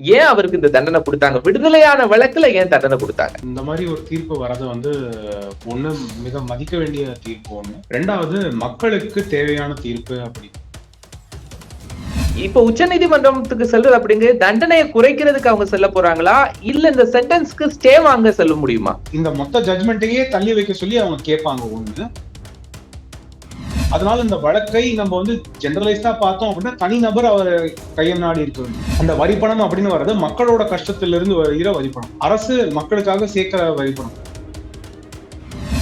ஏன் அவருக்கு இந்த தண்டனை கொடுத்தாங்க? விடுதலையான வழக்குல ஏன் தண்டனை கொடுத்தாங்க? இந்த மாதிரி ஒரு தீர்ப்பு வரது வந்து ஒண்ணு மிக மதிக்க வேண்டிய தீர்ப்பு ஒண்ணு. ரெண்டாவது மக்களுக்கு தேவையான தீர்ப்பு அப்படி. இப்ப உச்ச நீதிமன்றத்துக்கு செல்றது அப்படிங்கிறது தண்டனையை குறைக்கிறதுக்கு அவங்க செல்ல போறாங்களா? இல்ல இந்த சென்டென்ஸ்க்கு ஸ்டே வாங்க செல்ல முடியுமா? இந்த மொத்த ஜட்மெண்ட்டையே தள்ளி வைக்க சொல்லி அவங்க கேட்பாங்க ஒண்ணு. அதனால இந்த வழக்கை நம்ம வந்து ஜெனரலைஸ்டா பார்த்தோம் அப்படின்னா தனிநபர் அவர் கையம் நாடி இருக்க அந்த வரிப்பணம் அப்படின்னு வர்றது மக்களோட கஷ்டத்திலிருந்து வருகிற வரிப்பணம். அரசு மக்களுக்காக சேர்க்கிற வரிப்பணம்.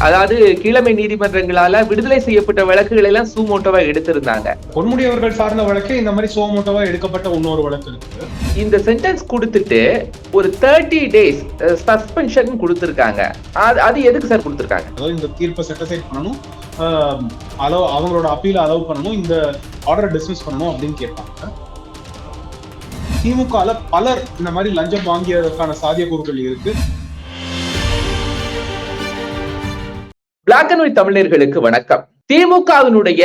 அதாவது கீழமை நீதிமன்றங்களால விடுதலை செய்யப்பட்ட வழக்குகளை எல்லாம் சூமோட்டோவா எடுத்திருந்தாங்க. பொன்முடி அவர்கள் சார்ந்த வழக்கே இந்த மாதிரி சோமோட்டோவா எடுக்கப்பட்ட இன்னொரு வழக்கு இருக்கு இந்த சென்டென்ஸ் கொடுத்துட்டு ஒரு தேர்ட்டி டேஸ் சஸ்பென்ஷன் கொடுத்திருக்காங்க. அது எதுக்கு சார் கொடுத்திருக்காங்க? இந்த தீர்ப்பை செட்டிசைட் பண்ணணும். அலோ அவங்களோட அப்பீல அலோவ் பண்ணணும் இந்த ஆர்டரை டிஸ்மிஸ் பண்ணணும் அப்படின்னு கேட்பாங்க. திமுகல பலர் இந்த மாதிரி லஞ்சம் வாங்கியதற்கான சாத்தியக்கூறுகள் இருக்கு. பிளாக் அண்ட் ஒயிட் தமிழர்களுக்கு வணக்கம். திமுகவினுடைய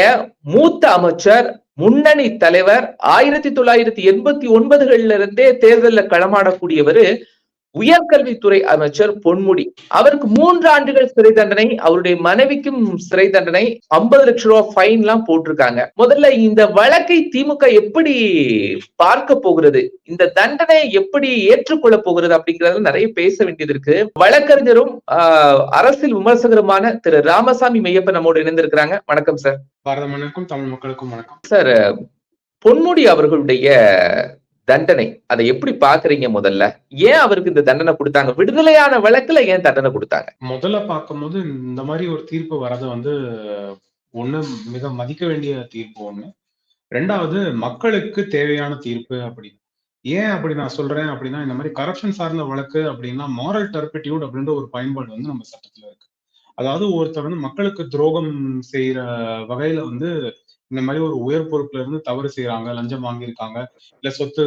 மூத்த அமைச்சர் முன்னணி தலைவர் ஆயிரத்தி தொள்ளாயிரத்தி எண்பத்தி ஒன்பதுகள்ல இருந்தே தேர்தலில் களமாடக்கூடியவர் உயர்கல்வித்துறை அமைச்சர் பொன்முடி. அவருக்கு மூன்று ஆண்டுகள் சிறை தண்டனை அவருடைய மனைவிக்கும் சிறை தண்டனை ஐம்பது லட்சம் ரூபாய் ஃபைன் எல்லாம் போட்டிருக்காங்க. முதல்ல இந்த வழக்கை திமுக எப்படி பார்க்க போகிறது? இந்த தண்டனை எப்படி ஏற்றுக்கொள்ள போகிறது அப்படிங்கறதுல நிறைய பேச வேண்டியது இருக்கு. வழக்கறிஞரும் அரசியல் விமர்சகருமான திரு ராமசாமி மெய்யப்பன் நம்மோடு இணைந்திருக்கிறாங்க. வணக்கம் சார். பாரத தமிழ் மக்களுக்கும் வணக்கம். சார் பொன்முடி அவர்களுடைய தண்டனை. அதை எப்படி பாக்குறீங்க முதல்ல? ஏன் அவருக்கு இந்த தண்டனை கொடுத்தாங்க? விடுதலையான வழக்குல ஏன் தண்டனை கொடுத்தாங்க? முதல்ல பார்க்கும்போது இந்த மாதிரி ஒரு தீர்ப்பு வரது வந்து ஒண்ணு மிக மதிக்க வேண்டிய தீர்ப்பு ஒண்ணு. ரெண்டாவது மக்களுக்கு தேவையான தீர்ப்பு அப்படின்னு ஏன் அப்படி நான் சொல்றேன் அப்படின்னா இந்த மாதிரி கரப்ஷன் சார்ந்த வழக்கு அப்படின்னா மாரல் டர்பிட்யூட் அப்படின்ற ஒரு பயன்பாடு வந்து நம்ம சட்டத்துல இருக்கு. அதாவது ஒருத்தர் வந்து மக்களுக்கு துரோகம் செய்யற வகையில வந்து இந்த மாதிரி ஒரு உயர் பொறுப்புல இருந்து தவறு செய்யறாங்க லஞ்சம் வாங்கியிருக்காங்க இல்ல சொத்து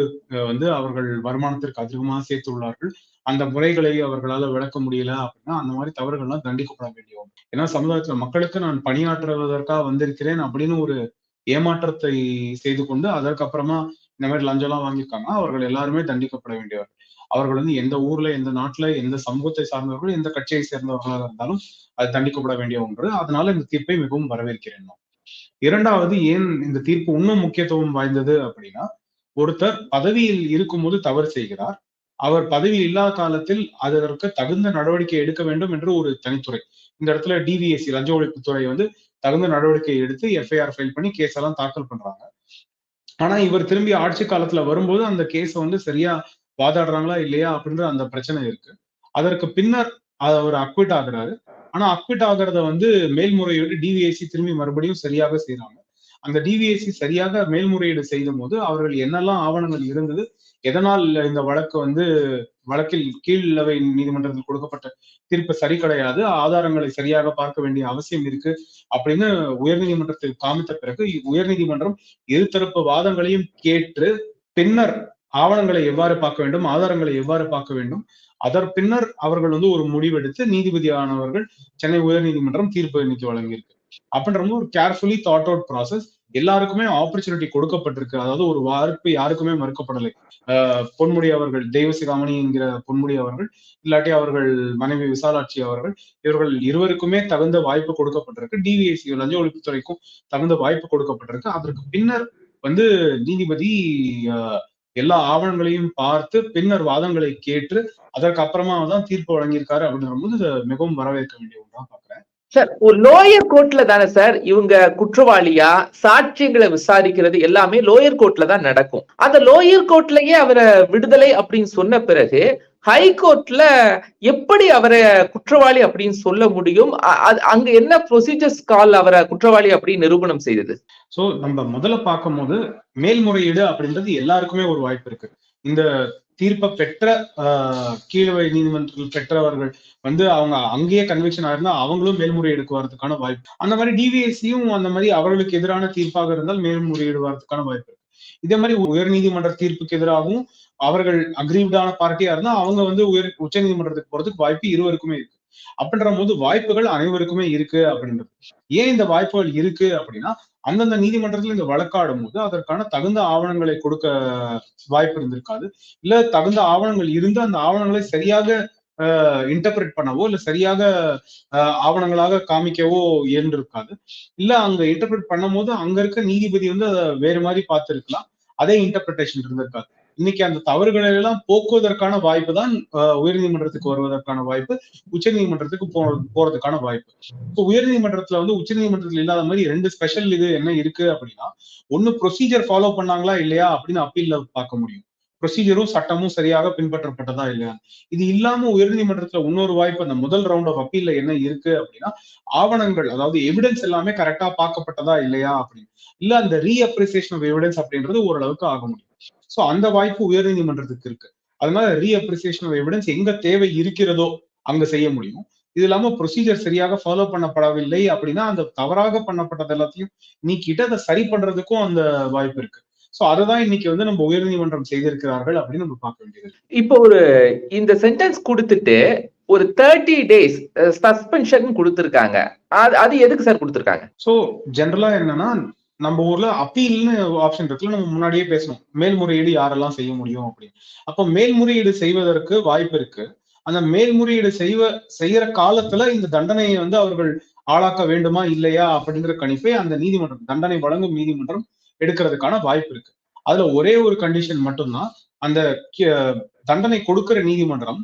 வந்து அவர்கள் வருமானத்திற்கு அதிகமாக சேர்த்துள்ளார்கள் அந்த முறைகளை அவர்களால விளக்க முடியல அப்படின்னா அந்த மாதிரி தவறுகள்லாம் தண்டிக்கப்பட வேண்டிய ஒன்று. ஏன்னா சமுதாயத்துல மக்களுக்கு நான் பணியாற்றுவதற்காக வந்திருக்கிறேன் அப்படின்னு ஒரு ஏமாற்றத்தை செய்து கொண்டு அதற்கப்புறமா இந்த மாதிரி லஞ்சம்லாம் வாங்கியிருக்காங்க அவர்கள் எல்லாருமே தண்டிக்கப்பட வேண்டியவர்கள். அவர்கள் வந்து எந்த ஊர்ல எந்த நாட்டுல எந்த சமூகத்தை சார்ந்தவர்கள் எந்த கட்சியை சேர்ந்தவர்களாக இருந்தாலும் அது தண்டிக்கப்பட வேண்டிய ஒன்று. அதனால இந்த தீர்ப்பை மிகவும் வரவேற்கிறேன் நான். இரண்டாவது ஏன் இந்த தீர்ப்பு இன்னும் முக்கியத்துவம் வாய்ந்தது அப்படின்னா ஒருத்தர் பதவியில் இருக்கும்போது தவறு செய்கிறார். அவர் பதவி இல்லாத காலத்தில் அதற்கு தகுந்த நடவடிக்கை எடுக்க வேண்டும் என்று ஒரு தனித்துறை. இந்த இடத்துல டிவிஎஸ்சி லஞ்ச ஒழிப்புத்துறை வந்து தகுந்த நடவடிக்கை எடுத்து எஃப்ஐஆர் ஃபைல் பண்ணி கேஸ் எல்லாம் தாக்கல் பண்றாங்க. ஆனா இவர் திரும்பி ஆட்சி காலத்துல வரும்போது அந்த கேஸை வந்து சரியா வாதாடுறாங்களா இல்லையா அப்படின்ற அந்த பிரச்சனை இருக்கு. அதற்கு பின்னர் அவர் அக்விட் ஆகுறாரு. ஆனா அக்விட் ஆகுறத வந்து மேல்முறையீடு டிவிஎஸ்சி திரும்பி மறுபடியும் சரியாக செய்யறாங்க அந்த டிவிஎஸ்சி சரியாக மேல்முறையீடு செய்த போது அவர்கள் என்னெல்லாம் ஆவணங்கள் இருந்தது எதனால் இந்த வழக்கு வந்து வழக்கில் கீழவை நீதிமன்றத்தில் கொடுக்கப்பட்ட தீர்ப்பு சரி கிடையாது ஆதாரங்களை சரியாக பார்க்க வேண்டிய அவசியம் இருக்கு அப்படின்னு உயர்நீதிமன்றத்தில் காமித்த பிறகு உயர்நீதிமன்றம் இருதரப்பு வாதங்களையும் கேட்டு பின்னர் ஆவணங்களை எவ்வாறு பார்க்க வேண்டும் ஆதாரங்களை எவ்வாறு பார்க்க வேண்டும் அதன் பின்னர் அவர்கள் வந்து ஒரு முடிவெடுத்து நீதிபதியானவர்கள் சென்னை உயர்நீதிமன்றம் தீர்ப்பு இன்னைக்கு வழங்கியிருக்கு. அப்படின்ற ஒரு கேர்ஃபுல்லி தாட் அவுட் ப்ராசஸ் எல்லாருக்குமே ஆப்பர்ச்சுனிட்டி கொடுக்கப்பட்டிருக்கு. அதாவது ஒரு வாய்ப்பு யாருக்குமே மறுக்கப்படலை. ஆஹ் பொன்முடி அவர்கள் தெய்வசிகாமணி என்கிற பொன்முடி அவர்கள் இல்லாட்டி அவர்கள் மனைவி விசாலாட்சி அவர்கள் இவர்கள் இருவருக்குமே தகுந்த வாய்ப்பு கொடுக்கப்பட்டிருக்கு. டிவிஎஸ்சி லஞ்ச ஒழிப்புத்துறைக்கும் தகுந்த வாய்ப்பு கொடுக்கப்பட்டிருக்கு. அதற்கு பின்னர் வந்து நீதிபதி ஆஹ் எல்லா ஆவணங்களையும் பார்த்து பின்னர் வாதங்களை கேட்டு அதற்கப்புறமா தான் தீர்ப்பு வழங்கியிருக்காரு அப்படின்ற போது மிகவும் வரவேற்க வேண்டிய ஒன்றா பாக்குறேன் சார் ஒரு லோயர் கோர்ட்ல தானே சார் இவங்க குற்றவாளியா? சாட்சியங்களை விசாரிக்கிறது எல்லாமே லோயர் கோர்ட்ல தான் நடக்கும். அந்த லோயர் கோர்ட்லயே அவரை விடுதலை அப்படின்னு சொன்ன பிறகு ஹை கோர்ட்ல எப்படி அவரை குற்றவாளி அப்படின்னு சொல்ல முடியும்? அங்க என்ன ப்ரொசீஜர்ஸ் கால் அவரை குற்றவாளி அப்படின்னு நிரூபணம் செய்தது? சோ நம்ம முதல்ல பார்க்கும்போது மேல்முறையீடு அப்படின்றது எல்லாருக்குமே ஒரு வாய்ப்பு இருக்கு. இந்த தீர்ப்பை பெற்ற ஆஹ், கீழவை நீதிமன்றத்தில் பெற்றவர்கள் வந்து அவங்க அங்கேயே கன்விக்ஷன் ஆயிருந்தா அவங்களும் மேல்முறையீடுக்கு வரதுக்கான வாய்ப்பு. அந்த மாதிரி டிவிஎஸ்சியும் அந்த மாதிரி அவர்களுக்கு எதிரான தீர்ப்பாக இருந்தால் மேல்முறையீடு வரதுக்கான வாய்ப்பு இருக்கு. இதே மாதிரி உயர் நீதிமன்ற தீர்ப்புக்கு எதிராகவும் அவர்கள் அக்ரீவ்டான பார்ட்டியா இருந்தா அவங்க வந்து உயர் உச்ச நீதிமன்றத்துக்கு போறதுக்கு வாய்ப்பு இருவருக்குமே இருக்கு. அப்படின்ற போது வாய்ப்புகள் அனைவருக்குமே இருக்கு அப்படின்றது. ஏன் இந்த வாய்ப்புகள் இருக்கு அப்படின்னா அந்தந்த நீதிமன்றத்துல இந்த வழக்காடும் போது அதற்கான தகுந்த ஆவணங்களை கொடுக்க வாய்ப்பு இருந்திருக்காது. இல்ல தகுந்த ஆவணங்கள் இருந்து அந்த ஆவணங்களை சரியாக இன்டர்பிரேட் பண்ணவோ இல்ல சரியாக ஆவணங்களாக காமிக்கவோ இருக்காது இல்ல அங்க இன்டர்பிரேட் பண்ணும் போது அங்க இருக்க நீதிபதி வந்து அதை வேறு மாதிரி பார்த்திருக்கலாம். அதே இன்டர்பிரேஷன் இருந்திருக்காது. இன்னைக்கு அந்த தவறுகளை எல்லாம் போக்குவதற்கான வாய்ப்பு தான் உயர் உயர்நீதிமன்றத்துக்கு வருவதற்கான வாய்ப்பு உச்சநீதிமன்றத்துக்கு போ போறதுக்கான வாய்ப்பு. இப்போ உயர்நீதிமன்றத்துல வந்து உச்சநீதிமன்றத்துல இல்லாத மாதிரி ரெண்டு ஸ்பெஷல் இது என்ன இருக்கு அப்படின்னா ஒண்ணு ப்ரொசீஜர் ஃபாலோ பண்ணாங்களா இல்லையா அப்படின்னு அப்பீல்ல பார்க்க முடியும். ப்ரொசீஜரும் சட்டமும் சரியாக பின்பற்றப்பட்டதா இல்லையா? இது இல்லாம உயர்நீதிமன்றத்துல இன்னொரு வாய்ப்பு அந்த முதல் ரவுண்ட் ஆஃப் அப்பீல்ல என்ன இருக்கு அப்படின்னா ஆவணங்கள் அதாவது எவிடன்ஸ் எல்லாமே கரெக்டா பார்க்கப்பட்டதா இல்லையா அப்படின்னு. இல்ல அந்த ரீஅப்ரிசியேஷன் ஆஃப் எவிடன்ஸ் அப்படின்றது ஓரளவுக்கு ஆக முடியும். சோ அந்த வாய்ப்பு உயர்நீதிமன்றத்துக்கு இருக்கு. அதனால ரீஅப்ரிசியேஷன் ஆஃப் எவிடன்ஸ் எங்க தேவை இருக்கிறதோ அங்க செய்ய முடியும். இது இல்லாம ப்ரொசீஜர் சரியாக ஃபாலோ பண்ணப்படவில்லை அப்படின்னா அந்த தவறாக பண்ணப்பட்டது எல்லாத்தையும் நீக்கிட்டு அதை சரி பண்றதுக்கும் அந்த வாய்ப்பு இருக்கு. சோ அதுதான் இன்னைக்கு வந்து நம்ம உயர்நீதிமன்றம் செய்திருக்கிறார்கள் அப்படின்னு நம்ம பார்க்க வேண்டியது. இப்போ ஒரு இந்த சென்டென்ஸ் கொடுத்துட்டு ஒரு தேர்ட்டி டேஸ் சஸ்பென்ஷன் கொடுத்திருக்காங்க. அது அது எதுக்கு சார் கொடுத்திருக்காங்க? சோ ஜென்ரலா என்னன்னா நம்ம ஊர்ல அப்பீல்னு ஆப்ஷன் இருக்குல்ல நம்ம முன்னாடியே பேசணும். மேல்முறையீடு யாரெல்லாம் செய்ய முடியும் அப்படின்னு. அப்போ மேல்முறையீடு செய்வதற்கு வாய்ப்பு இருக்கு. அந்த மேல்முறையீடு செய்வ செய்யற காலத்துல இந்த தண்டனையை வந்து அவர்கள் ஆளாக்க வேண்டுமா இல்லையா அப்படிங்கிற கணிப்பை அந்த நீதிமன்றம் தண்டனை வழங்கும் நீதிமன்றம் எடுக்கிறதுக்கான வாய்ப்பு இருக்கு. அதுல ஒரே ஒரு கண்டிஷன் மட்டும்தான் அந்த தண்டனை கொடுக்கிற நீதிமன்றம்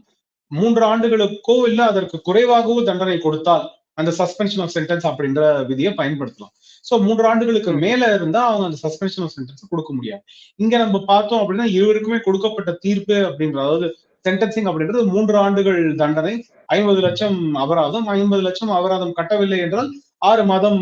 மூன்று ஆண்டுகளுக்கோ இல்ல அதற்கு குறைவாகவோ தண்டனை கொடுத்தால் அந்த சஸ்பென்ஷன் ஆஃப் சென்டென்ஸ் அப்படின்ற விதியை பயன்படுத்தலாம். சோ மூன்று ஆண்டுகளுக்கு மேல இருந்தா அவங்க அந்த சஸ்பென்ஷன் ஆஃப் சென்டென்ஸ் கொடுக்க முடியாது. இங்க நம்ம பார்த்தோம் அப்படின்னா இருவருக்குமே கொடுக்கப்பட்ட தீர்ப்பு அப்படின்ற அதாவது சென்டென்சிங் அப்படின்றது மூன்று ஆண்டுகள் தண்டனை ஐம்பது லட்சம் அபராதம் ஐம்பது லட்சம் அபராதம் கட்டவில்லை என்றால் ஆறு மாதம்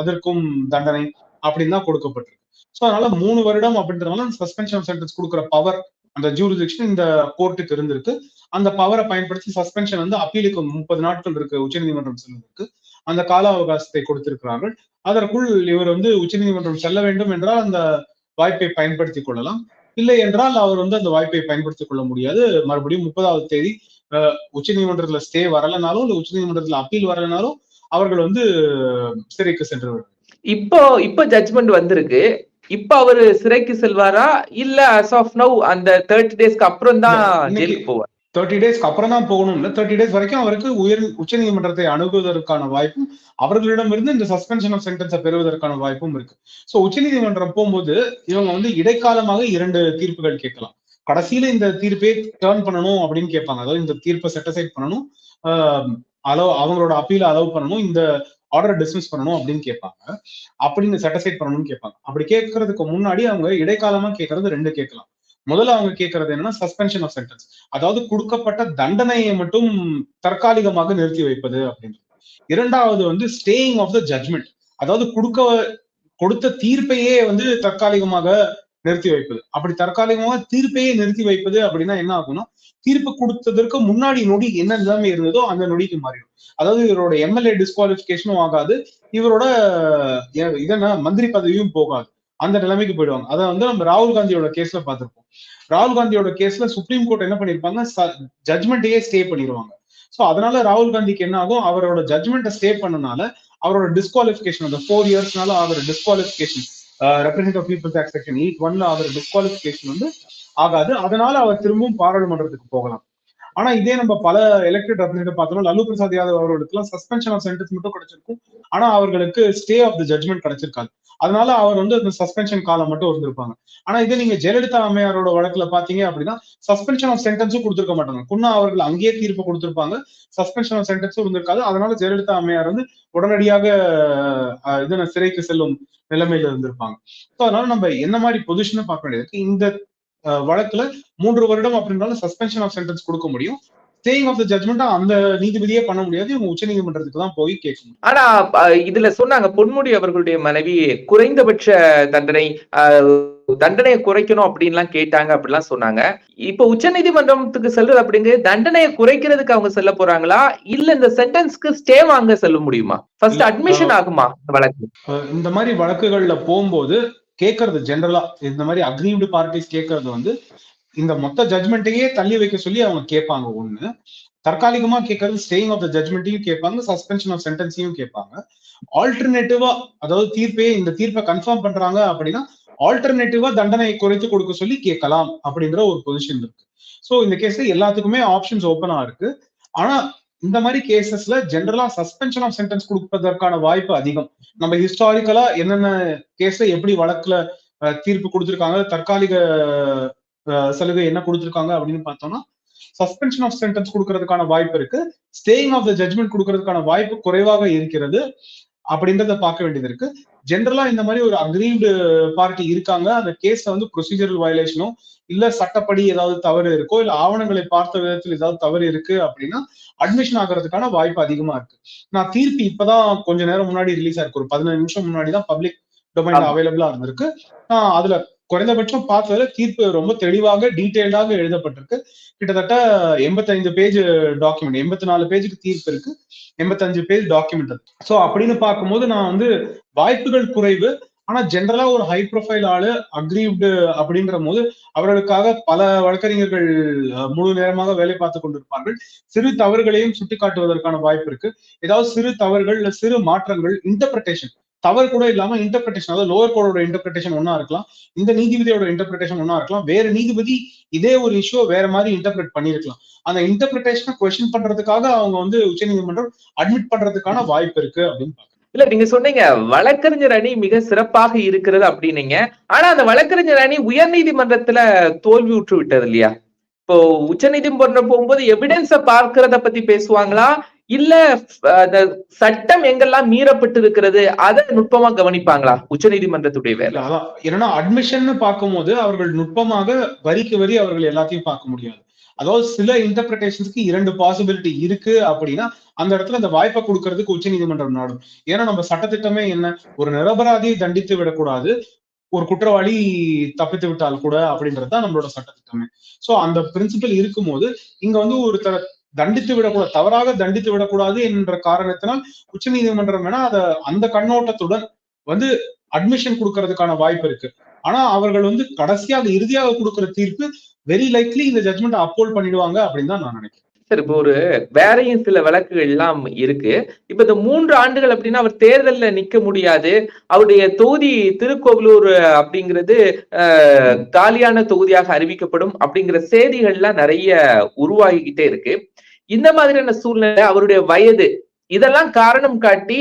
அதற்கும் தண்டனை அப்படின்னு தான் கொடுக்கப்பட்டிருக்கு. சோ அதனால மூணு வருடம் அப்படின்றதுனால சஸ்பென்ஷன் சென்டென்ஸ் கொடுக்குற பவர் அந்த ஜூரிடிக்ஷன் இந்த கோர்ட்டுக்கு இருந்திருக்கு. அந்த பவரை பயன்படுத்தி சஸ்பென்ஷன் வந்து அப்பீலுக்கு முப்பது நாட்கள் இருக்கு உச்சநீதிமன்றம் செல்வதற்கு. அந்த கால அவகாசத்தை கொடுத்திருக்கிறார்கள். அதற்குள் இவர் வந்து உச்சநீதிமன்றம் செல்ல வேண்டும் என்றால் அந்த வாய்ப்பை பயன்படுத்திக் கொள்ளலாம். இல்லை என்றால் அவர் வந்து அந்த வாய்ப்பை பயன்படுத்திக் கொள்ள முடியாது. மறுபடியும் முப்பதாவது தேதி அஹ், உச்சநீதிமன்றத்துல ஸ்டே வரலனாலும் இல்ல உச்சநீதிமன்றத்துல அப்பீல் வரலனாலும் அவர்கள் வந்து சிறைக்கு சென்று. இப்போ இப்போ ஜட்ஜ்மெண்ட் வந்திருக்கு. இப்ப அவரு சிறைக்கு செல்வாரா? இல்ல அஸ் ஆஃப் நவ் அந்த தேர்ட்டி டேஸ்க்கு அப்புறம் தான் ஜெயிலுக்கு போவார்? தேர்ட்டி டேஸ்க்கு அப்புறம் தான் போகணும் இல்லை தேர்ட்டி டேஸ் வரைக்கும் அவருக்கு உயர் உச்சநீதிமன்றத்தை அணுகுவதற்கான வாய்ப்பும் அவர்களிடமிருந்து இந்த சஸ்பென்ஷன் ஆஃப் சென்டென்ஸை பெறுவதற்கான வாய்ப்பும் இருக்கு. சோ உச்சநீதிமன்றம் போகும்போது இவங்க வந்து இடைக்காலமாக இரண்டு தீர்ப்புகள் கேட்கலாம். கடைசியில இந்த தீர்ப்பே டேர்ன் பண்ணணும் அப்படின்னு கேட்பாங்க. அதாவது இந்த தீர்ப்பை செட்டசைட் பண்ணணும் அலோ அவங்களோட அப்பீல அலோவ் பண்ணணும் இந்த ஆர்டர் டிஸ்மிஸ் பண்ணணும் அப்படின்னு கேட்பாங்க. அப்படின்னு செட்டசைட் பண்ணணும்னு கேட்பாங்க. அப்படி கேட்கறதுக்கு முன்னாடி அவங்க இடைக்காலமா கேட்கறது ரெண்டு கேட்கலாம். முதல்ல அவங்க கேட்கறது என்னன்னா சஸ்பென்ஷன் ஆஃப் சென்டென்ஸ் அதாவது கொடுக்கப்பட்ட தண்டனையை மட்டும் தற்காலிகமாக நிறுத்தி வைப்பது அப்படின்றது. இரண்டாவது வந்து ஸ்டேயிங் ஆஃப் த ஜட்மெண்ட் அதாவது கொடுக்க கொடுத்த தீர்ப்பையே வந்து தற்காலிகமாக நிறுத்தி வைப்பது. அப்படி தற்காலிகமாக தீர்ப்பையே நிறுத்தி வைப்பது அப்படின்னா என்ன ஆகும்னா தீர்ப்பு கொடுத்ததற்கு முன்னாடி நொடி என்ன நிலைமை இருந்ததோ அந்த நொடிக்கு மாறிடும். அதாவது இவரோட எம்எல்ஏ டிஸ்குவாலிபிகேஷனும் ஆகாது. இவரோட இதென்ன மந்திரி பதவியும் போகாது. அந்த நிலைமைக்கு போயிடுவாங்க. அதை வந்து நம்ம ராகுல் காந்தியோட கேஸ்ல பார்த்திருப்போம். ராகுல் காந்தியோட கேஸ்ல சுப்ரீம் கோர்ட் என்ன பண்ணிருப்பாங்க? ஜட்மெண்ட்டையே ஸ்டே பண்ணிடுவாங்க ஸோ அதனால ராகுல் காந்திக்கு என்ன ஆகும்? அவரோட ஜட்மெண்ட்டை ஸ்டே பண்ணனால அவரோட டிஸ்குவாலிஃபிகேஷன் அந்த ஃபோர் இயர்ஸ்னால ஆகிற disqualification representative people's act section eight ஒன்ல ஆகிற டிஸ்குவாலிஃபிகேஷன் வந்து ஆகாது. அதனால அவர் திரும்பவும் பாராளுமன்றத்துக்கு போகலாம். ஆனா இதே நம்ம பல எலெக்டட் ரெப்ரஸன்டேட்டிவ் பார்த்தோம்னா லல்லு பிரசாத் யாதவ் அவர்களுக்கு சஸ்பென்ஷன் ஆஃப் சென்டென்ஸ் மட்டும் கிடைச்சிருக்கும். ஆனா அவர்களுக்கு ஸ்டே ஆஃப் த ஜட்மெண்ட் கிடைச்சிருக்காது. அதனால அவர் வந்து அந்த சஸ்பென்ஷன் காலம் மட்டும் இருந்திருப்பாங்க. ஆனா இதே நீங்க ஜெயலலிதா அம்மையாரோட வழக்குல பாத்தீங்க அப்படின்னா சஸ்பென்ஷன் ஆஃப் சென்டென்ஸும் கொடுத்திருக்க மாட்டாங்க. குன்னா அவர்கள் அங்கேயே தீர்ப்பு கொடுத்திருப்பாங்க. சஸ்பென்ஷன் ஆஃப் சென்டென்ஸும் இருந்திருக்காது. அதனால ஜெயலலிதா அம்மையார் வந்து உடனடியாக இது இதன சிறைக்கு செல்லும் நிலைமையில இருந்திருப்பாங்க. ஸோ அதனால நம்ம என்ன மாதிரி பொசிஷனை பார்க்க வேண்டியது இந்த வழக்குல மூன்று வருடம் அப்படின்னாலும் சஸ்பென்ஷன் ஆஃப் சென்டென்ஸ் கொடுக்க முடியும். ஸ்டேயிங் ஆஃப் த ஜட்மெண்ட் அந்த நீதிபதியே பண்ண முடியாது. இவங்க உச்சநீதிமன்றத்துக்கு தான் போய் கேட்கணும் ஆனா இதுல சொன்னாங்க பொன்முடி அவர்களுடைய மனைவி குறைந்தபட்ச தண்டனை தண்டனையை குறைக்கணும் அப்படின்லாம் கேட்டாங்க அப்படிலாம் சொன்னாங்க. இப்ப உச்சநீதிமன்றத்துக்கு செல்றது அப்படிங்கிறது தண்டனையை குறைக்கிறதுக்கு அவங்க செல்ல போறாங்களா? இல்ல இந்த சென்டென்ஸ்க்கு ஸ்டே வாங்க செல்ல முடியுமா? ஃபர்ஸ்ட் அட்மிஷன் ஆகுமா வழக்கு? இந்த மாதிரி வழக்குகள்ல போகும்போது கேட்கறது ஜென்ரலா இந்த மாதிரி அக்ரீவ்டு பார்ட்டிஸ் கேட்கறது வந்து இந்த மொத்த ஜட்மெண்ட்டையே தள்ளி வைக்க சொல்லி அவங்க கேட்பாங்க. ஒண்ணு தற்காலிகமா கேட்கறது ஸ்டேயிங் ஆஃப் த ஜட்மெண்ட்டையும் கேட்பாங்க சஸ்பென்ஷன் ஆஃப் சென்டென்ஸையும் கேட்பாங்க. ஆல்டர்னேட்டிவா அதாவது தீர்ப்பே இந்த தீர்ப்பை கன்ஃபார்ம் பண்றாங்க அப்படின்னா ஆல்டர்னேட்டிவா தண்டனை குறைத்து கொடுக்க சொல்லி கேட்கலாம் அப்படின்ற ஒரு பொசிஷன் இருக்கு. ஸோ இந்த கேஸ்ல எல்லாத்துக்குமே ஆப்ஷன்ஸ் ஓப்பனா இருக்கு. ஆனா இந்த மாதிரி கேசஸ்ல ஜென்ரலா சஸ்பென்ஷன் ஆஃப் சென்டென்ஸ் கொடுப்பதற்கான வாய்ப்பு அதிகம். நம்ம ஹிஸ்டாரிக்கலா என்னென்ன கேஸ்ல எப்படி வழக்குல தீர்ப்பு கொடுத்திருக்காங்க தற்காலிக அஹ், சலுகை என்ன கொடுத்துருக்காங்க அப்படின்னு பார்த்தோம்னா சஸ்பென்ஷன் ஆஃப் சென்டென்ஸ் கொடுக்கறதுக்கான வாய்ப்பு இருக்கு. ஸ்டேயிங் ஆஃப் த ஜட்மெண்ட் கொடுக்கறதுக்கான வாய்ப்பு குறைவாக இருக்கிறது அப்படின்றத பார்க்க வேண்டியது இருக்கு. ஜென்ரலா இந்த மாதிரி ஒரு அக்ரீவ்டு பார்ட்டி இருக்காங்க. அந்த கேஸ்ல வந்து ப்ரொசீஜரல் வயலேஷனோ இல்ல சட்டப்படி ஏதாவது தவறு இருக்கோ இல்ல ஆவணங்களை பார்த்த விதத்தில் ஏதாவது தவறு இருக்கு அப்படின்னா அட்மிஷன் ஆகிறதுக்கான வாய்ப்பு அதிகமா இருக்கு. நான் தீர்ப்பு இப்பதான் கொஞ்ச நேரம் முன்னாடி ரிலீஸ் ஆயிருக்கு ஒரு பதினஞ்சு நிமிஷம் முன்னாடி தான் பப்ளிக் டொமைன்ல. அவைலபிளா இருந்திருக்கு. நான் அதுல குறைந்தபட்சம் பார்த்ததுல தீர்ப்பு ரொம்ப தெளிவாக டீட்டெயில்டாக எழுதப்பட்டிருக்கு. கிட்டத்தட்ட எண்பத்தைந்து பேஜ் டாக்குமெண்ட் எண்பத்தி நாலு பேஜுக்கு தீர்ப்பு இருக்கு. எண்பத்தஞ்சு பேஜ் டாக்குமெண்ட் சோ அப்படின்னு பார்க்கும்போது நான் வந்து வாய்ப்புகள் குறைவு ஆனா ஜென்ரலா ஒரு ஹை ப்ரொஃபைல் ஆளு அக்ரீவ்டு அப்படின்ற போது அவர்களுக்காக பல வழக்கறிஞர்கள் முழு நேரமாக வேலை பார்த்து கொண்டிருப்பார்கள். சிறு தவறுகளையும் சுட்டிக்காட்டுவதற்கான வாய்ப்பு இருக்கு. ஏதாவது சிறு தவறுகள் இல்ல சிறு மாற்றங்கள் இன்டர்பிரேஷன் தவறு கூட இல்லாம இன்டர்பிரேஷன் அதாவது லோவர் கோர்டோட இன்டர்பிரேஷன் ஒன்னா இருக்கலாம். இந்த நீதிபதியோட இன்டர்பிரேஷன் ஒன்னா இருக்கலாம். வேற நீதிபதி இதே ஒரு இஷ்யூ வேற மாதிரி இன்டர்பிரேட் பண்ணிருக்கலாம் அந்த இன்டர்பிரேஷனை கொஸ்டின் பண்றதுக்காக அவங்க வந்து உச்சநீதிமன்றம் அட்மிட் பண்றதுக்கான வாய்ப்பு இருக்கு அப்படின்னு பாக்குறேன் இல்ல நீங்க சொன்னீங்க வழக்கறிஞர் அணி மிக சிறப்பாக இருக்கிறது அப்படின்னீங்க. ஆனா அந்த வழக்கறிஞர் அணி உயர்நீதிமன்றத்துல தோல்வி உற்று விட்டது இல்லையா? இப்போ உச்சநீதிமன்றம் போகும்போது எவிடன்ஸ பார்க்கறத பத்தி பேசுவாங்களா? இல்ல அந்த சட்டம் எங்கெல்லாம் மீறப்பட்டு இருக்கிறது அதை நுட்பமா கவனிப்பாங்களா? உச்சநீதிமன்றத்துடைய வேலை. அதான். என்னன்னா அட்மிஷன் பார்க்கும்போது அவர்கள் நுட்பமாக வரிக்கு வரி அவர்கள் எல்லாத்தையும் பார்க்க முடியாது. அதாவது சில இன்டர்பிரேஷன்ஸ்க்கு இரண்டு பாசிபிலிட்டி இருக்கு அப்படின்னா அந்த இடத்துல அந்த வாய்ப்பை கொடுக்கறதுக்கு உச்சநீதிமன்றம் நாடும். ஏன்னா நம்ம சட்டத்திட்டமே என்ன? ஒரு நிரபராதியை தண்டித்து விடக்கூடாது. ஒரு குற்றவாளி தப்பித்து விட்டால் கூட அப்படின்றது தான் நம்மளோட சட்டத்திட்டமே. சோ அந்த பிரின்சிபல் இருக்கும்போது இங்க வந்து ஒரு தண்டித்து விடக்கூடாது தவறாக தண்டித்து விடக்கூடாது என்ற காரணத்தினால் உச்சநீதிமன்றம் வேணா அத அந்த கண்ணோட்டத்துடன் வந்து அட்மிஷன் கொடுக்கறதுக்கான வாய்ப்பு இருக்கு. ஆனா அவர்கள் வந்து கடைசியாக இறுதியாக கொடுக்கிற தீர்ப்பு வெரி லைக்லி இந்த ஜட்மெண்ட் அப்போல் பண்ணிடுவாங்க அப்படின்னு தான் நான் நினைக்கிறேன். சார் இப்போ ஒரு வேறையும் சில வழக்குகள் எல்லாம் இருக்கு. இப்ப இந்த மூன்று ஆண்டுகள் அப்படின்னா அவர் தேர்தல்ல நிக்க முடியாது. அவருடைய தொகுதி திருக்கோவிலூர் அப்படிங்கிறது காலியான தொகுதியாக அறிவிக்கப்படும் அப்படிங்கிற செய்திகள்லாம் நிறைய உருவாகிக்கிட்டே இருக்கு. இந்த மாதிரியான சூழ்நிலை அவருடைய வயது இதெல்லாம் காரணம் காட்டி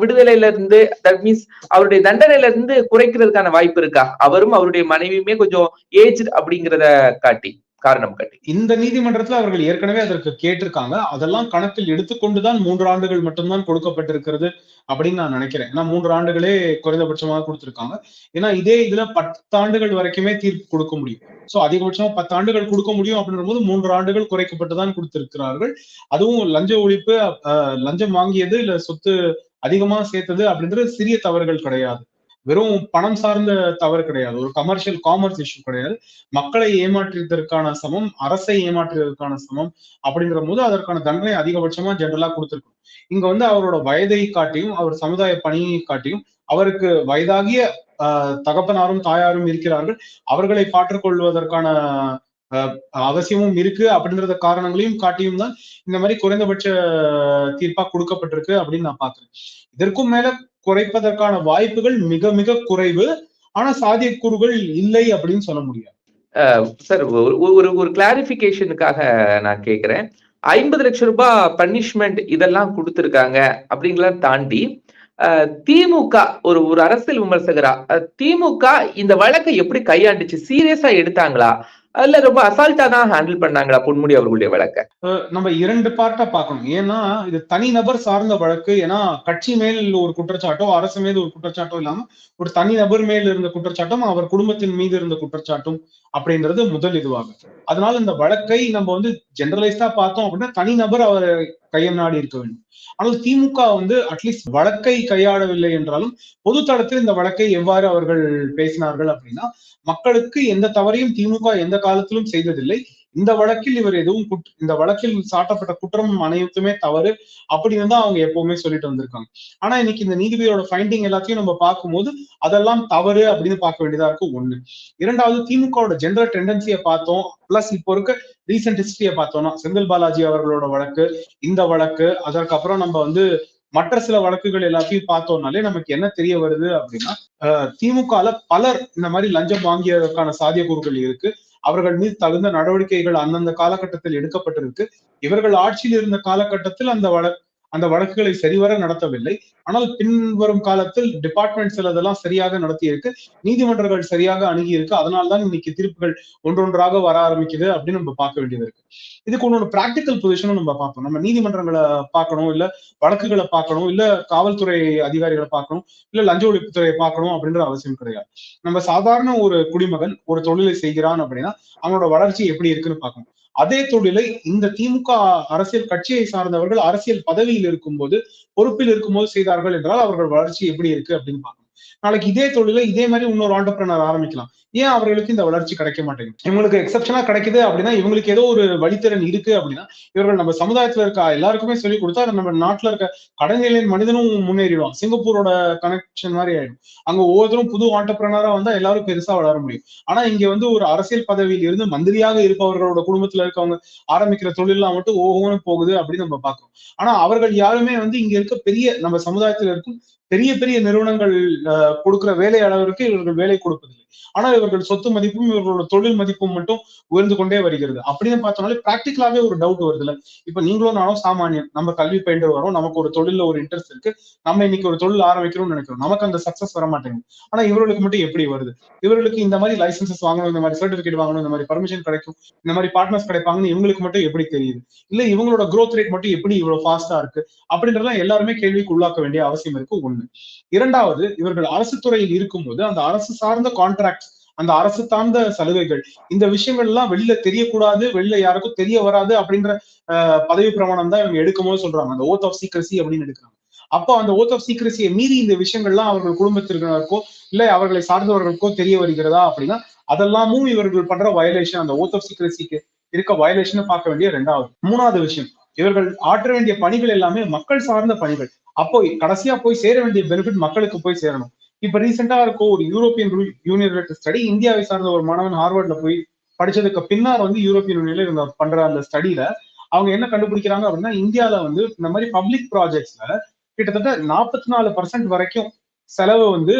விடுதலையில இருந்து தட் மீன்ஸ் அவருடைய தண்டனையில இருந்து குறைக்கிறதுக்கான வாய்ப்பு இருக்கா? அவரும் அவருடைய மனைவியுமே கொஞ்சம் ஏஜ் அப்படிங்கிறத காட்டி. காரணம் காட்டி இந்த நீதிமன்றத்தில் அவர்கள் ஏற்கனவே அதற்கு கேட்டிருக்காங்க. அதெல்லாம் கணக்கில் எடுத்துக்கொண்டுதான் மூன்று ஆண்டுகள் மட்டும்தான் கொடுக்கப்பட்டிருக்கிறது அப்படின்னு நான் நினைக்கிறேன். ஏன்னா மூன்று ஆண்டுகளே குறைந்தபட்சமாக கொடுத்திருக்காங்க. ஏன்னா இதே இதுல பத்தாண்டுகள் வரைக்குமே தீர்ப்பு கொடுக்க முடியும். சோ அதிகபட்சமா பத்து ஆண்டுகள் கொடுக்க முடியும் அப்படின்ற போது மூன்று ஆண்டுகள் குறைக்கப்பட்டு தான் கொடுத்திருக்கிறார்கள். அதுவும் லஞ்ச ஒழிப்பு அஹ், லஞ்சம் வாங்கியது இல்ல சொத்து அதிகமா சேர்த்தது அப்படின்றது சிறிய தவறுகள் கிடையாது. வெறும் பணம் சார்ந்த தவறு கிடையாது. ஒரு கமர்ஷியல் காமர்ஸ் இஷ்யூ கிடையாது. மக்களை ஏமாற்றியதற்கான சமம் அரசை ஏமாற்றியதற்கான சமம் அப்படிங்கிற போது அதற்கான தண்டனை அதிகபட்சமா ஜென்ரலா கொடுத்துருக்கணும். இங்க வந்து அவரோட வயதை காட்டியும் அவர் சமுதாய பணியை காட்டியும் அவருக்கு வயதாகிய ஆஹ், தகப்பனாரும் தாயாரும் இருக்கிறார்கள். அவர்களை பாற்றுக்கொள்வதற்கான அவசியமும் இருக்கு அப்படின்றத காரணங்களையும் காட்டியும் தான் இந்த மாதிரி குறைந்தபட்ச தீர்ப்பா கொடுக்கப்பட்டிருக்கு அப்படின்னு நான் பாக்குறேன் இதற்கும் மேல குறைப்பதற்கான வாய்ப்புகள் மிக மிக குறைவு. ஆனா சாத்தியக்கூறுகள் இல்லை அப்படின்னு சொல்ல முடியாது. சார் ஒரு ஒரு ஒரு கிளாரிபிகேஷனுக்காக நான் கேட்கிறேன் ஐம்பது லட்சம் ரூபாய் பனிஷ்மெண்ட் இதெல்லாம் கொடுத்துருக்காங்க அப்படிங்கலாம் தாண்டி திமுக ஒரு ஒரு அரசியல் விமர்சகரா அஹ், திமுக இந்த வழக்கை எப்படி கையாண்டுச்சு? சீரியஸா எடுத்தாங்களா? அதுல ரொம்ப அசால்ட்டா தான் ஹேண்டில் பண்ணாங்களா பொன்முடி அவர்களுடைய வழக்க? நம்ம இரண்டு பார்ட்டா பார்க்கணும். ஏன்னா இது தனிநபர் சார்ந்த வழக்கு. ஏன்னா கட்சி மேல் ஒரு குற்றச்சாட்டோ அரசு மீது ஒரு குற்றச்சாட்டோ இல்லாம ஒரு தனிநபர் மேல் இருந்த குற்றச்சாட்டும் அவர் குடும்பத்தின் மீது இருந்த குற்றச்சாட்டும் அப்படின்றது முதல் இதுவாகும் அதனால இந்த வழக்கை நம்ம வந்து ஜெனரலைஸ்டா பார்த்தோம் அப்படின்னா தனிநபர் அவர் கையநாடி இருக்க வேண்டும். ஆனால் திமுக வந்து அட்லீஸ்ட் வழக்கை கையாடவில்லை என்றாலும் பொது தளத்தில் இந்த வழக்கை எவ்வாறு அவர்கள் பேசினார்கள் அப்படின்னா மக்களுக்கு எந்த தவறையும் திமுக எந்த காலத்திலும் செய்ததில்லை. இந்த வழக்கில் இவர் எதுவும் இந்த வழக்கில் சாட்டப்பட்ட குற்றம் அனைத்துமே தவறு. அப்படின்னு தான் அவங்க எப்பவுமே சொல்லிட்டு வந்திருக்காங்க. ஆனா இன்னைக்கு இந்த நீதிபதியோட ஃபைண்டிங் எல்லாத்தையும் நம்ம பார்க்கும்போது அதெல்லாம் தவறு அப்படின்னு பார்க்க வேண்டியதா இருக்கு. ஒண்ணு. இரண்டாவது திமுகவோட ஜென்ரல் டெண்டன்சியை பார்த்தோம். பிளஸ் இப்போ இருக்க ரீசெண்ட் ஹிஸ்டரியை பார்த்தோம்னா செந்தில் பாலாஜி அவர்களோட வழக்கு இந்த வழக்கு அதற்கப்புறம் நம்ம வந்து மற்ற சில வழக்குகள் எல்லாத்தையும் பார்த்தோம்னாலே நமக்கு என்ன தெரிய வருது அப்படின்னா அஹ், திமுகல பலர் இந்த மாதிரி லஞ்சம் வாங்கியதற்கான சாத்தியக்கூறுகள் இருக்கு. அவர்கள் மீது தகுந்த நடவடிக்கைகள் அந்தந்த காலகட்டத்தில் எடுக்கப்பட்டிருக்கு. இவர்கள் ஆட்சியில் இருந்த காலகட்டத்தில் அந்த வழ அந்த வழக்குகளை சரிவர நடத்தவில்லை. ஆனால் பின்வரும் காலத்தில் டிபார்ட்மெண்ட் சிலதெல்லாம் சரியாக நடத்தியிருக்கு. நீதிமன்றங்கள் சரியாக அணுகி இருக்கு அதனால்தான் இன்னைக்கு தீர்ப்புகள் ஒன்றொன்றாக வர ஆரம்பிக்குது அப்படின்னு நம்ம பார்க்க வேண்டியது இருக்கு இதுக்கு ஒன்னொன்று பிராக்டிக்கல் பொசிஷனும் நம்ம பார்ப்போம். நம்ம நீதிமன்றங்களை பார்க்கணும் இல்ல வழக்குகளை பார்க்கணும் இல்ல காவல்துறை அதிகாரிகளை பார்க்கணும் இல்ல லஞ்ச ஒழிப்புத்துறையை பார்க்கணும் அப்படின்ற அவசியம் கிடையாது. நம்ம சாதாரண ஒரு குடிமகன் ஒரு தொழிலை செய்கிறான் அப்படின்னா அவனோட வளர்ச்சி எப்படி இருக்குன்னு பார்க்கணும். அதே தொழிலை இந்த திமுக அரசியல் கட்சியை சார்ந்தவர்கள் அரசியல் பதவியில் இருக்கும்போது பொறுப்பில் இருக்கும்போது செய்தார்கள் என்றால் அவர்கள் வளர்ச்சி எப்படி இருக்கு அப்படின்னு பார்க்கணும் நாளைக்கு இதே தொழிலை இதே மாதிரி இன்னொரு ஆண்டர்பிரினர் ஆரம்பிக்கலாம். ஏன் அவர்களுக்கு இந்த வளர்ச்சி கிடைக்க மாட்டேங்குது? இவங்களுக்கு எக்ஸப்ஷனா கிடைக்குது அப்படின்னா இவங்களுக்கு ஏதோ ஒரு வழித்திறன் இருக்கு அப்படின்னா இவர்கள் நம்ம சமுதாயத்துல இருக்க எல்லாருக்குமே சொல்லி கொடுத்தா நம்ம நாட்டுல இருக்க கடைநிலையின் மனிதனும் முன்னேறிடுவான். சிங்கப்பூரோட கனெக்ஷன் மாதிரி ஆயிடும். அங்க ஒவ்வொருத்தரும் புது ஆண்டர்பிரினரா வந்தா எல்லாரும் பெருசா வளர முடியும். ஆனா இங்க வந்து ஒரு அரசியல் பதவியில் இருந்து மந்திரியாக இருப்பவர்களோட குடும்பத்துல இருக்கவங்க ஆரம்பிக்கிற தொழிலாம் மட்டும் ஒவ்வொன்று போகுது அப்படின்னு நம்ம பாக்குறோம் ஆனா அவர்கள் யாருமே வந்து இங்க இருக்க பெரிய நம்ம சமுதாயத்துல இருக்கும் பெரிய பெரிய நிறுவனங்கள் கொடுக்கிற வேலை அளவிற்கு இவர்கள் வேலை கொடுப்பதில்லை. ஆனா இவர்கள் சொத்து மதிப்பும் இவர்களோட தொழில் மதிப்பும் மட்டும் உயர்ந்து கொண்டே வருகிறது. அப்படின்னு பார்த்தோம்னாலே பிராக்டிக்கலாவே ஒரு டவுட் வருதுல இப்ப நீங்களும் நானும் சாமானியம் நம்ம கல்வி பயின்று வரோம் நமக்கு ஒரு தொழில்ல ஒரு இன்ட்ரெஸ்ட் இருக்கு. நம்ம இன்னைக்கு ஒரு தொழில் ஆரம்பிக்கிறோம்னு நினைக்கிறோம். நமக்கு அந்த சக்சஸ் வர மாட்டேங்குது. ஆனா இவர்களுக்கு மட்டும் எப்படி வருது? இவர்களுக்கு இந்த மாதிரி லைசன்சஸ் வாங்கணும் இந்த மாதிரி சர்டிபிகேட் வாங்கணும் இந்த மாதிரி பர்மிஷன் கிடைக்கும் இந்த மாதிரி பார்ட்னர்ஸ் கிடைப்பாங்கன்னு இவங்களுக்கு மட்டும் எப்படி தெரியுது? இல்ல இவங்களோட க்ரோத் ரேட் மட்டும் எப்படி இவ்வளவு ஃபாஸ்டா இருக்கு? அப்படின்றதெல்லாம் எல்லாருமே கேள்விக்கு உள்ளாக்க வேண்டிய அவசியம் இருக்கு. ஒண்ணு. இரண்டாவது இவர்கள் அரசு துறையில் இருக்கும்போது அந்த அரசு சார்ந்த கான்ட்ராக்ட் அந்த அரசு சார்ந்த சலுகைகள் இந்த விஷயங்கள் எல்லாம் வெளியில தெரியக்கூடாது வெளியில யாருக்கும் தெரிய வராது அப்படின்ற பதவி பிரமாணம் தான் இவங்க எடுக்கும் போது சொல்றாங்க. அந்த ஓத் ஆஃப் சீக்ரசி அப்படின்னு எடுக்கிறாங்க. அப்போ அந்த ஓத் ஆஃப் சீக்ரசியை மீறி இந்த விஷயங்கள்லாம் அவர்கள் குடும்பத்திற்கோ இல்லை அவர்களை சார்ந்தவர்களுக்கோ தெரிய வருகிறதா அப்படின்னா அதெல்லாமும் இவர்கள் பண்ற வயலேஷன் அந்த ஓத் ஆஃப் சீக்ரசிக்கு இருக்க வயலேஷன் பார்க்க வேண்டிய ரெண்டாவது மூணாவது விஷயம் இவர்கள் ஆற்ற வேண்டிய பணிகள் எல்லாமே மக்கள் சார்ந்த பணிகள். அப்போ கடைசியா போய் சேர வேண்டிய பெனிஃபிட் மக்களுக்கு போய் சேரணும். இப்ப ரீசெண்டா இருக்க ஒரு யூரோப்பியன் யூனியன் ரிலேட்டட் ஸ்டடி இந்தியாவை சார்ந்த ஒரு மாணவன் ஹார்வர்ட்ல போய் படிச்சதுக்கு பின்னார் வந்து யூரோப்பியன் யூனியன்ல இவங்க பண்ற அந்த ஸ்டடியில அவங்க என்ன கண்டுபிடிக்கிறாங்க அப்படின்னா இந்தியால வந்து இந்த மாதிரி பப்ளிக் ப்ராஜெக்ட்ஸ்ல கிட்டத்தட்ட நாற்பத்தி நாலு பர்சன்ட் வரைக்கும் செலவு வந்து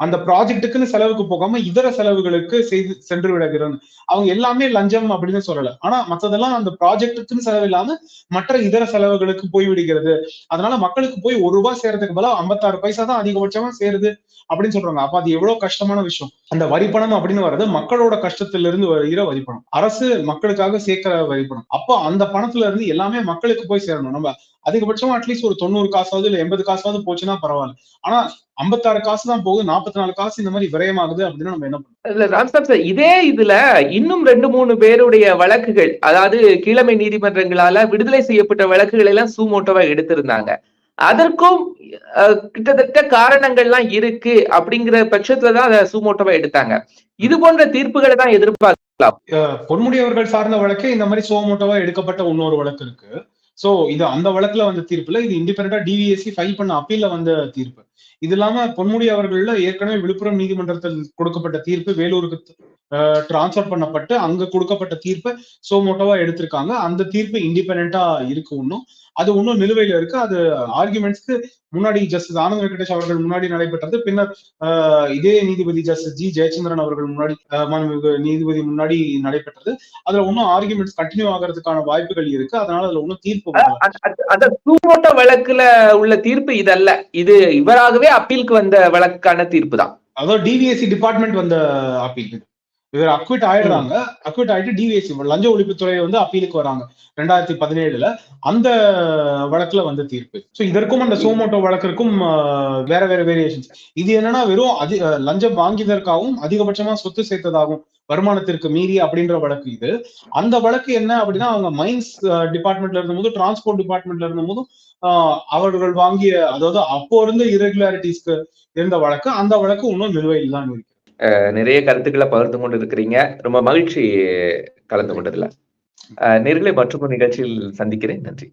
அந்த ப்ராஜெக்ட்டுக்குன்னு செலவுக்கு போகாம இதர செலவுகளுக்கு செய்து சென்று விடுகிறது அவங்க எல்லாமே லஞ்சம் அப்படின்னு சொல்லல. ஆனா மத்ததெல்லாம் அந்த ப்ராஜெக்ட்டுக்குன்னு செலவு இல்லாம மற்ற இதர செலவுகளுக்கு போய் விடுகிறது. அதனால மக்களுக்கு போய் ஒரு ரூபாய் சேர்றதுக்கு பதிலாக ஐம்பத்தாறு பைசா தான் அதிகபட்சமா சேருது அப்படின்னு சொல்றாங்க. அப்ப அது எவ்வளவு கஷ்டமான விஷயம். அந்த வரிப்பணம் அப்படின்னு வர்றது மக்களோட கஷ்டத்துல இருந்து வருகிற வரிப்பணம். அரசு மக்களுக்காக சேர்க்கிற வரிப்பணம். அப்போ அந்த பணத்துல இருந்து எல்லாமே மக்களுக்கு போய் சேரணும். நம்ம அதிகபட்சமா அட்லீஸ்ட் ஒரு தொண்ணூறு காசாவது இல்ல எண்பது காசாவது போச்சுன்னா பரவாயில்ல. ஆனா ஐம்பத்தாறு காசு தான் போகுது நாற்பத்தி நாலு காசு இந்த மாதிரி விரயமாகுது அப்படின்னு நம்ம என்ன பண்ணுவோம் இல்ல ராம்சாப் சார் இதே இதுல இன்னும் ரெண்டு மூணு பேருடைய வழக்குகள் அதாவது கீழமை நீதிமன்றங்களால விடுதலை செய்யப்பட்ட வழக்குகள் எல்லாம் சூமோட்டோவா எடுத்திருந்தாங்க. அதற்கும் அஹ், கிட்டத்தட்ட காரணங்கள்லாம் இருக்கு அப்படிங்கிற பட்சத்துலதான் அதை சூமோட்டோவா எடுத்தாங்க. இது போன்ற தீர்ப்புகளை தான் எதிர்பார்க்கலாம். அஹ் பொன்முடி அவர்கள் சார்ந்த வழக்கே இந்த மாதிரி சோமோட்டோவா எடுக்கப்பட்ட இன்னொரு வழக்கு இருக்கு. சோ இது அந்த வழக்குல வந்த தீர்ப்புல இது இண்டிபெண்டா டிவிஎஸ்சி ஃபைல் பண்ண அப்பீல்ல வந்த தீர்ப்பு. இது இல்லாம பொன்முடி அவர்கள்ல ஏற்கனவே விழுப்புரம் நீதிமன்றத்தில் கொடுக்கப்பட்ட தீர்ப்பு வேலூருக்கு டிரான்ஸ்ஃபர் பண்ணப்பட்டு அங்க கொடுக்கப்பட்ட தீர்ப்பை சோமோட்டோவா எடுத்திருக்காங்க. அந்த தீர்ப்பு இண்டிபெண்டா இருக்கு இன்னும். அது இன்னும் நிலுவையில இருக்கு. அது ஆர்குமெண்ட்ஸ்க்கு முன்னாடி ஜஸ்டிஸ் ஆனந்த் வெங்கடேஷ் அவர்கள் முன்னாடி நடைபெற்றது. பின்னர் இதே நீதிபதி ஜஸ்டிஸ் ஜி ஜெயச்சந்திரன் அவர்கள் முன்னாடி மாண்புமிகு நீதிபதி முன்னாடி நடைபெற்றது. அதுல இன்னும் ஆர்குமெண்ட்ஸ் கண்டினியூ ஆகிறதுக்கான வாய்ப்புகள் இருக்கு. அதனால அதுல இன்னும் தீர்ப்பு அந்த சூமோட்டோ வழக்குல உள்ள தீர்ப்பு இதல்ல. இது இவராகவே அப்பீலுக்கு வந்த வழக்கான தீர்ப்பு தான். அதாவது டிவிஎஸ்சி டிபார்ட்மெண்ட் வந்த அப்பீல் இவர் அக்விட் ஆயிடுறாங்க. அக்விட் ஆயிட்டு டிவிஎஸ்சி லஞ்ச ஒழிப்புத்துறை வந்து அப்பீலுக்கு வராங்க. ரெண்டாயிரத்தி பதினேழுல அந்த வழக்குல வந்து தீர்ப்பு. ஸோ இதற்கும் அந்த சோமோட்டோ வழக்கிற்கும் வேற வேற வேரியேஷன்ஸ் இது என்னன்னா வெறும் அதி லஞ்சம் வாங்கியதற்காகவும் அதிகபட்சமா சொத்து சேர்த்ததாகவும் வருமானத்திற்கு மீறி அப்படின்ற வழக்கு இது. அந்த வழக்கு என்ன அப்படின்னா அவங்க மைன்ஸ் டிபார்ட்மெண்ட்ல இருந்தபோது டிரான்ஸ்போர்ட் டிபார்ட்மெண்ட்ல இருந்தபோதும் போதும் அவர்கள் வாங்கிய அதாவது அப்போ இருந்த irregularities-க்கு இருந்த வழக்கு அந்த வழக்கு இன்னும் நிலுவையில் தான் இருக்கு. நிறைய கருத்துக்களை பகிர்ந்து கொண்டு இருக்கிறீங்க ரொம்ப மகிழ்ச்சி கலந்து கொண்டதுல. அஹ் நேர்களை மற்றொரு நிகழ்ச்சியில் சந்திக்கிறேன். நன்றி.